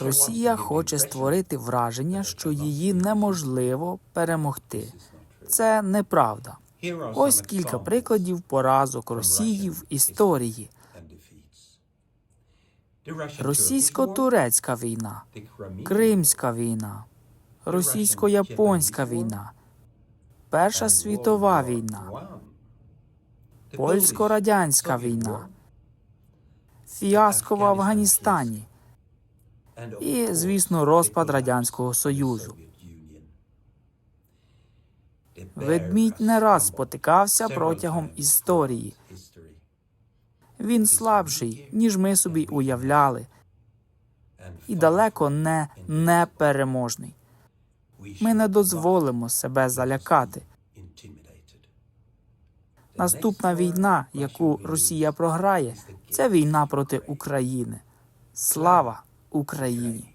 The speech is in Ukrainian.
Росія хоче створити враження, що її неможливо перемогти. Це неправда. Ось кілька прикладів поразок Росії в історії. Російсько-турецька війна, Кримська війна, російсько-японська війна, Перша світова війна, польсько-радянська війна, фіаско в Афганістані і, звісно, розпад Радянського Союзу. Ведмідь не раз спотикався протягом історії. Він слабший, ніж ми собі уявляли, і далеко не непереможний. Ми не дозволимо себе залякати. Наступна війна, яку Росія програє, це війна проти України. Слава Україні!